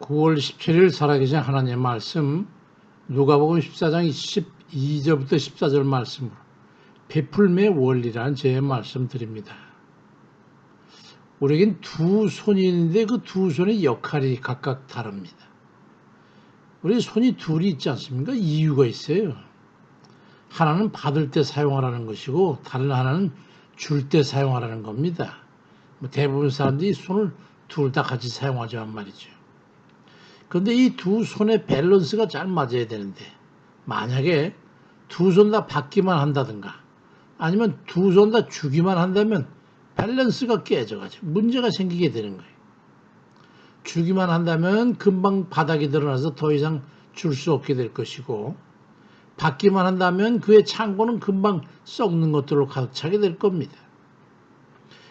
9월 17일 살아계신 하나님의 말씀 누가복음 14장 12절부터 14절 말씀으로 베풀매 원리라는 제 말씀 드립니다. 우리에겐 두 손이 있는데 그 두 손의 역할이 각각 다릅니다. 우리 손이 둘이 있지 않습니까? 이유가 있어요. 하나는 받을 때 사용하라는 것이고 다른 하나는 줄 때 사용하라는 겁니다. 뭐 대부분 사람들이 손을 둘 다 같이 사용하지만 말이죠. 그런데 이 두 손의 밸런스가 잘 맞아야 되는데 만약에 두 손 다 받기만 한다든가 아니면 두 손 다 주기만 한다면 밸런스가 깨져가지고 문제가 생기게 되는 거예요. 주기만 한다면 금방 바닥이 드러나서 더 이상 줄 수 없게 될 것이고 받기만 한다면 그의 창고는 금방 썩는 것들로 가득 차게 될 겁니다.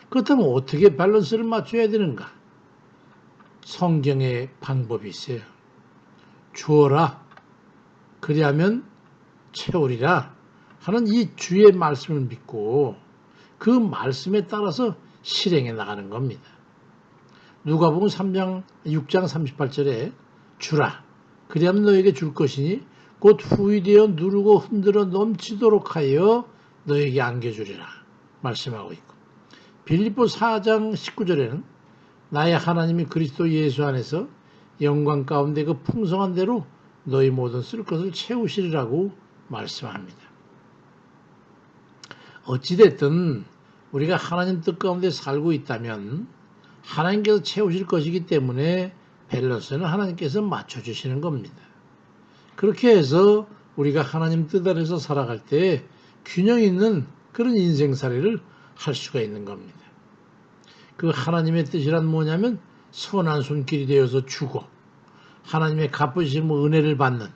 그렇다면 어떻게 밸런스를 맞춰야 되는가? 성경의 방법이 있어요. 주어라. 그리하면 채우리라 하는 이 주의 말씀을 믿고 그 말씀에 따라서 실행해 나가는 겁니다. 누가복음 3장 6장 38절에 주라. 그리하면 너에게 줄 것이니 곧 후이되어 누르고 흔들어 넘치도록 하여 너에게 안겨주리라 말씀하고 있고 빌립보 4장 19절에는 나의 하나님이 그리스도 예수 안에서 영광 가운데 그 풍성한 대로 너희 모든 쓸 것을 채우시리라고 말씀합니다. 어찌됐든 우리가 하나님 뜻 가운데 살고 있다면 하나님께서 채우실 것이기 때문에 밸런스는 하나님께서 맞춰주시는 겁니다. 그렇게 해서 우리가 하나님 뜻 안에서 살아갈 때 균형 있는 그런 인생살이를 할 수가 있는 겁니다. 그 하나님의 뜻이란 뭐냐면 선한 손길이 되어서 주고 하나님의 갚으신 은혜를 받는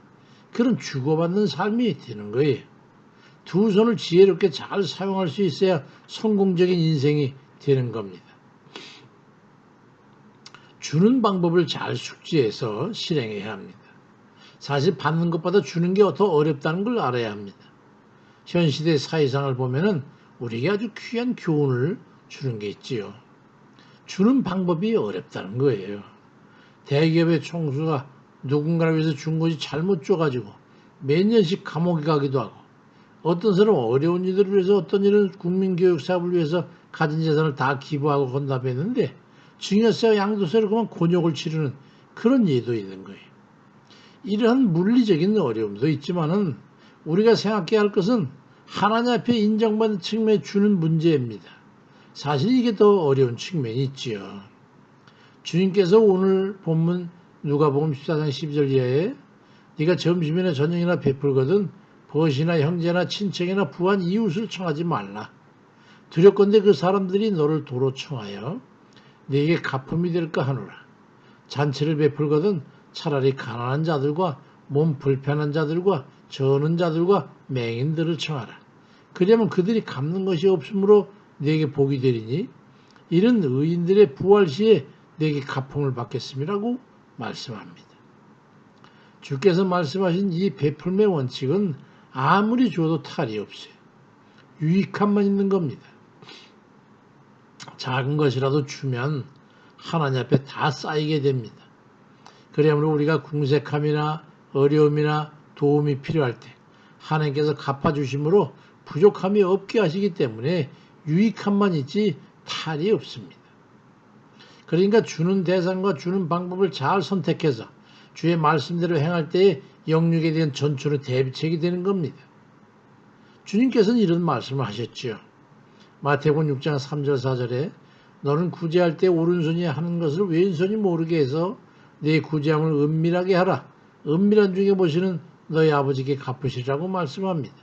그런 주고받는 삶이 되는 거예요. 두 손을 지혜롭게 잘 사용할 수 있어야 성공적인 인생이 되는 겁니다. 주는 방법을 잘 숙지해서 실행해야 합니다. 사실 받는 것보다 주는 게 더 어렵다는 걸 알아야 합니다. 현 시대 사회상을 보면은 우리에게 아주 귀한 교훈을 주는 게 있지요. 주는 방법이 어렵다는 거예요. 대기업의 총수가 누군가를 위해서 준 것이 잘못 줘가지고 몇 년씩 감옥에 가기도 하고 어떤 사람은 어려운 이들을 위해서 어떤 일은 국민교육 사업을 위해서 가진 재산을 다 기부하고 건답했는데 증여세와 양도세를 그만 곤욕을 치르는 그런 예도 있는 거예요. 이러한 물리적인 어려움도 있지만은 우리가 생각해야 할 것은 하나님 앞에 인정받는 측면에 주는 문제입니다. 사실 이게 더 어려운 측면이 있지요. 주님께서 오늘 본문 누가복음 14장 12절 이하에 네가 점심이나 저녁이나 베풀거든 벗이나 형제나 친척이나 부한 이웃을 청하지 말라. 두렵건대 그 사람들이 너를 도로 청하여 네게 가품이 될까 하노라. 잔치를 베풀거든 차라리 가난한 자들과 몸 불편한 자들과 저는 자들과 맹인들을 청하라. 그러면 그들이 갚는 것이 없으므로 내게 복이 되리니 이런 의인들의 부활 시에 내게 가품을 받겠음이라고 말씀합니다. 주께서 말씀하신 이 베풀매 원칙은 아무리 줘도 탈이 없어요. 유익함만 있는 겁니다. 작은 것이라도 주면 하나님 앞에 다 쌓이게 됩니다. 그래야므로 우리가 궁색함이나 어려움이나 도움이 필요할 때 하나님께서 갚아주심으로 부족함이 없게 하시기 때문에 유익함만 있지 탈이 없습니다. 그러니까 주는 대상과 주는 방법을 잘 선택해서 주의 말씀대로 행할 때에 영육에 대한 전초의 대비책이 되는 겁니다. 주님께서는 이런 말씀을 하셨지요. 마태복음 6장 3절 4절에 너는 구제할 때 오른손이 하는 것을 왼손이 모르게 해서 내 구제함을 은밀하게 하라. 은밀한 중에 보시는 너희 아버지께 갚으시라고 말씀합니다.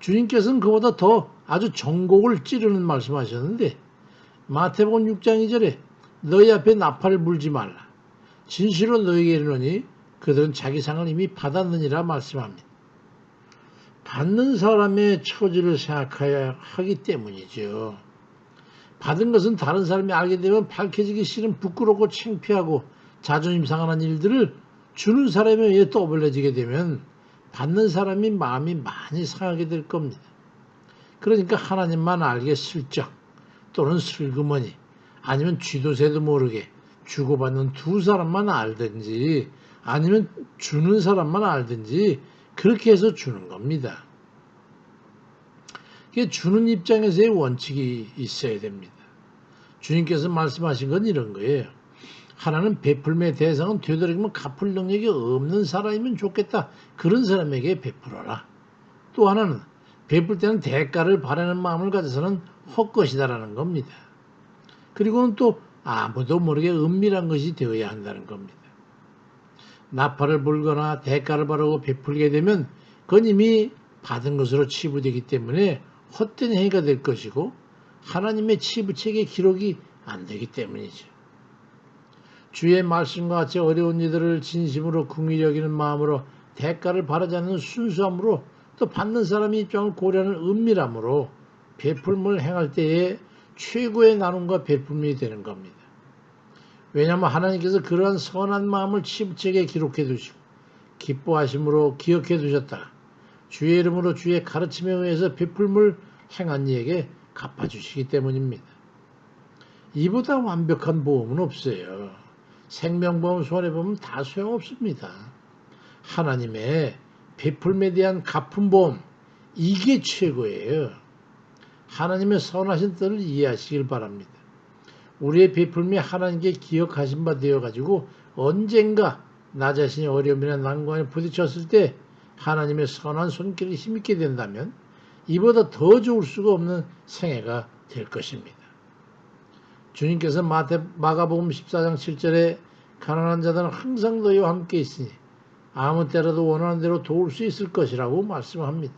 주님께서는 그보다 더 아주 정곡을 찌르는 말씀하셨는데 마태복음 6장 2절에 너희 앞에 나팔을 물지 말라. 진실로 너희에게 이르노니 그들은 자기 상을 이미 받았느니라 말씀합니다. 받는 사람의 처지를 생각해야 하기 때문이죠. 받은 것은 다른 사람이 알게 되면 밝혀지기 싫은 부끄럽고 창피하고 자존심 상하는 일들을 주는 사람에 의해 떠벌려지게 되면 받는 사람이 마음이 많이 상하게 될 겁니다. 그러니까 하나님만 알게 슬쩍 또는 슬그머니 아니면 쥐도 새도 모르게 주고받는 두 사람만 알든지 아니면 주는 사람만 알든지 그렇게 해서 주는 겁니다. 이게 주는 입장에서의 원칙이 있어야 됩니다. 주님께서 말씀하신 건 이런 거예요. 하나는 베풀매 대상은 되도록이면 갚을 능력이 없는 사람이면 좋겠다. 그런 사람에게 베풀어라. 또 하나는 베풀 때는 대가를 바라는 마음을 가져서는 헛것이다라는 겁니다. 그리고는 또 아무도 모르게 은밀한 것이 되어야 한다는 겁니다. 나팔을 불거나 대가를 바라고 베풀게 되면 그건 이미 받은 것으로 치부되기 때문에 헛된 행위가 될 것이고 하나님의 치부책의 기록이 안 되기 때문이죠. 주의 말씀과 같이 어려운 이들을 진심으로 궁히 여기는 마음으로 대가를 바라지 않는 순수함으로 또 받는 사람의 입장을 고려하는 은밀함으로 베풀음을 행할 때에 최고의 나눔과 베풀음이 되는 겁니다. 왜냐하면 하나님께서 그러한 선한 마음을 치부책에 기록해 두시고 기뻐하심으로 기억해 두셨다. 주의 이름으로 주의 가르침에 의해서 베풀음을 행한 이에게 갚아주시기 때문입니다. 이보다 완벽한 보험은 없어요. 생명보험, 손해보험 다 소용없습니다. 하나님의 베풀음에 대한 갚음보험 이게 최고예요. 하나님의 선하신 뜻을 이해하시길 바랍니다. 우리의 베풀음이 하나님께 기억하신 바 되어 가지고 언젠가 나 자신이 어려움이나 난관에 부딪혔을 때 하나님의 선한 손길을 힘있게 된다면 이보다 더 좋을 수가 없는 생애가 될 것입니다. 주님께서 마태, 마가복음 14장 7절에 가난한 자들은 항상 너희와 함께 있으니 아무 때라도 원하는 대로 도울 수 있을 것이라고 말씀합니다.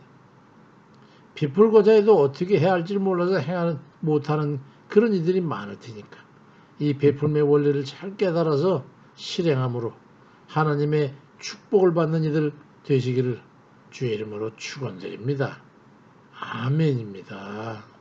비풀고자 해도 어떻게 해야 할지 몰라서 행하는 못하는 그런 이들이 많을 테니까 이 베풀음의 원리를 잘 깨달아서 실행함으로 하나님의 축복을 받는 이들 되시기를 주의 이름으로 축원드립니다. 아멘입니다.